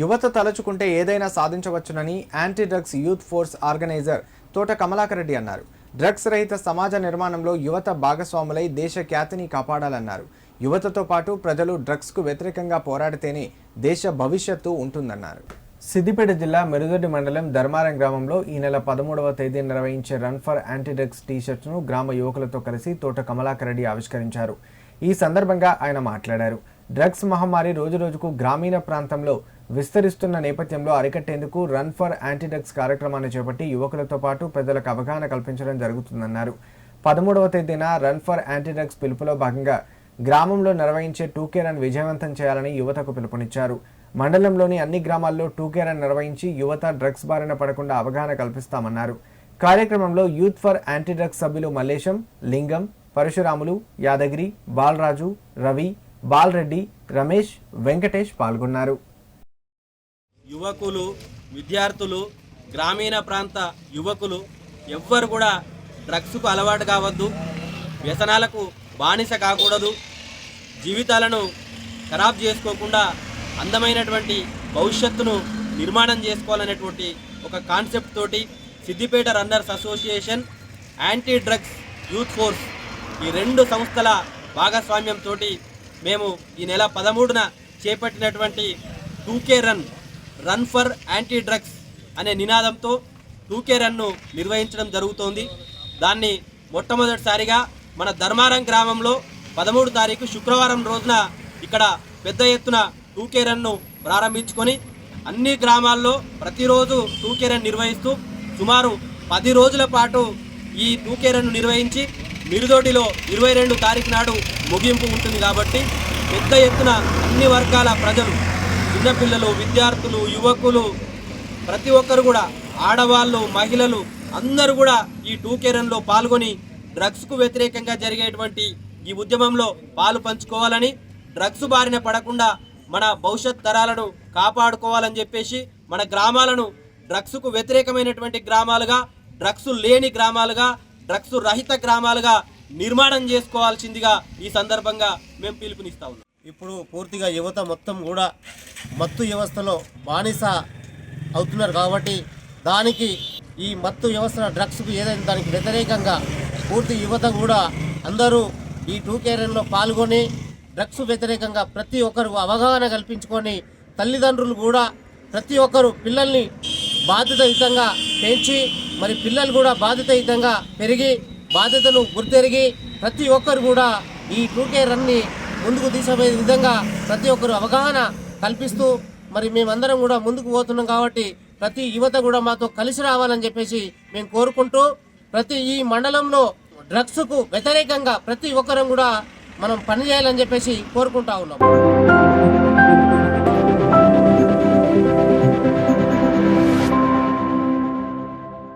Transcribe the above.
యువత తలచుకుంటే ఏదైనా సాధించవచ్చునని anti drugs youth force organiser Thota Kamalakar Reddy అన్నారు. డ్రగ్స్ రహిత సమాజ నిర్మాణంలో యువత భాగస్వాములై దేశ ఖ్యాతిని కాపాడాలన్నారు. యువతతో పాటు ప్రజలు డ్రగ్స్కు వ్యతిరేకంగా పోరాడితేనే దేశ భవిష్యత్తు ఉంటుందన్నారు. సిద్దిపేట జిల్లా మెరుదొడ్డి మండలం ధర్మారం గ్రామంలో ఈ నెల పదమూడవ తేదీ నిర్వహించే రన్ ఫర్ యాంటీడ్రగ్స్ టీషర్ట్ను టీషర్ట్స్ను గ్రామ యువకులతో కలిసి తోట కమలాకర్ రెడ్డి ఆవిష్కరించారు. ఈ సందర్భంగా ఆయన మాట్లాడారు. డ్రగ్స్ మహమ్మారి రోజురోజుకు గ్రామీణ ప్రాంతంలో విస్తరిస్తున్న నేపథ్యంలో అరికట్టేందుకు రన్ ఫర్ యాంటీ డ్రగ్స్ కార్యక్రమాన్ని చేపట్టి యువకులతో పాటు ప్రజలకు అవగాహన కల్పించడం జరుగుతుందన్నారు. పదమూడవ తేదీన రన్ ఫర్ యాంటీ డ్రగ్స్ పిలుపులో భాగంగా గ్రామంలో నిర్వహించే టూకే రన్ విజయవంతం చేయాలని యువతకు పిలుపునిచ్చారు. మండలంలోని అన్ని గ్రామాల్లో టూకే రన్ నిర్వహించి యువత డ్రగ్స్ బారిన పడకుండా అవగాహన కల్పిస్తామన్నారు. కార్యక్రమంలో యూత్ ఫర్ యాంటీ డ్రగ్స్ సభ్యులు మల్లేశం లింగం పరశురాములు యాదగిరి బాలరాజు రవి బాలరెడ్డి రమేష్ వెంకటేష్ పాల్గొన్నారు. యువకులు విద్యార్థులు గ్రామీణ ప్రాంత యువకులు ఎవ్వరు కూడా డ్రగ్స్కు అలవాటు కావద్దు వ్యసనాలకు బానిస కాకూడదు జీవితాలను ఖరాబ్ చేసుకోకుండా అందమైనటువంటి భవిష్యత్తును నిర్మాణం చేసుకోవాలనేటువంటి ఒక కాన్సెప్ట్ తోటి Siddipet runners association anti drugs youth force ఈ రెండు సంస్థల భాగస్వామ్యంతో మేము ఈ నెల పదమూడున చేపట్టినటువంటి two K run run for anti drugs అనే నినాదంతో టూకే రన్ను నిర్వహించడం జరుగుతోంది. దాన్ని మొట్టమొదటిసారిగా మన ధర్మారం గ్రామంలో పదమూడు తారీఖు శుక్రవారం రోజున ఇక్కడ పెద్ద ఎత్తున టూకే రన్ను ప్రారంభించుకొని అన్ని గ్రామాల్లో ప్రతిరోజు టూకే రన్ నిర్వహిస్తూ సుమారు పది రోజుల పాటు ఈ టూకే రన్ను నిర్వహించి మిరుదోటిలో ఇరవై రెండు తారీఖు నాడు ముగింపు ఉంటుంది కాబట్టి పెద్ద ఎత్తున అన్ని వర్గాల ప్రజలు చిన్నపిల్లలు విద్యార్థులు యువకులు ప్రతి ఒక్కరు కూడా ఆడవాళ్ళు మహిళలు అందరూ కూడా ఈ టూకేరన్లో పాల్గొని డ్రగ్స్కు వ్యతిరేకంగా జరిగేటువంటి ఈ ఉద్యమంలో పాలు పంచుకోవాలని డ్రగ్స్ బారిన పడకుండా మన భవిష్యత్ తరాలను కాపాడుకోవాలని చెప్పేసి మన గ్రామాలను డ్రగ్స్కు వ్యతిరేకమైనటువంటి గ్రామాలుగా డ్రగ్స్ లేని గ్రామాలుగా డ్రగ్స్ రహిత గ్రామాలుగా నిర్మాణం చేసుకోవాల్సిందిగా ఈ సందర్భంగా మేము పిలుపునిస్తా ఉన్నాం. ఇప్పుడు పూర్తిగా యువత మొత్తం కూడా మత్తు వ్యవస్థలో బానిస అవుతున్నారు కాబట్టి దానికి ఈ మత్తు వ్యవస్థ డ్రగ్స్కు ఏదైనా దానికి వ్యతిరేకంగా పూర్తి యువత కూడా అందరూ ఈ టూ కేరన్లో పాల్గొని డ్రగ్స్ వ్యతిరేకంగా ప్రతి ఒక్కరు అవగాహన కల్పించుకొని తల్లిదండ్రులు కూడా ప్రతి ఒక్కరు పిల్లల్ని బాధ్యతయుతంగా పెంచి మరి పిల్లలు కూడా బాధ్యతయుతంగా పెరిగి బాధ్యతను గుర్తెరిగి ప్రతి ఒక్కరు కూడా ఈ టూకే రన్ని ముందుకు తీసే విధంగా ప్రతి ఒక్కరు అవగాహన కల్పిస్తూ మరి మేమందరం కూడా ముందుకు పోతున్నాం కాబట్టి ప్రతి యువత కూడా మాతో కలిసి రావాలని చెప్పేసి మేము కోరుకుంటూ ప్రతి ఈ మండలంలో డ్రగ్స్కు వ్యతిరేకంగా ప్రతి ఒక్కరం కూడా మనం పనిచేయాలని చెప్పేసి కోరుకుంటా ఉన్నాం.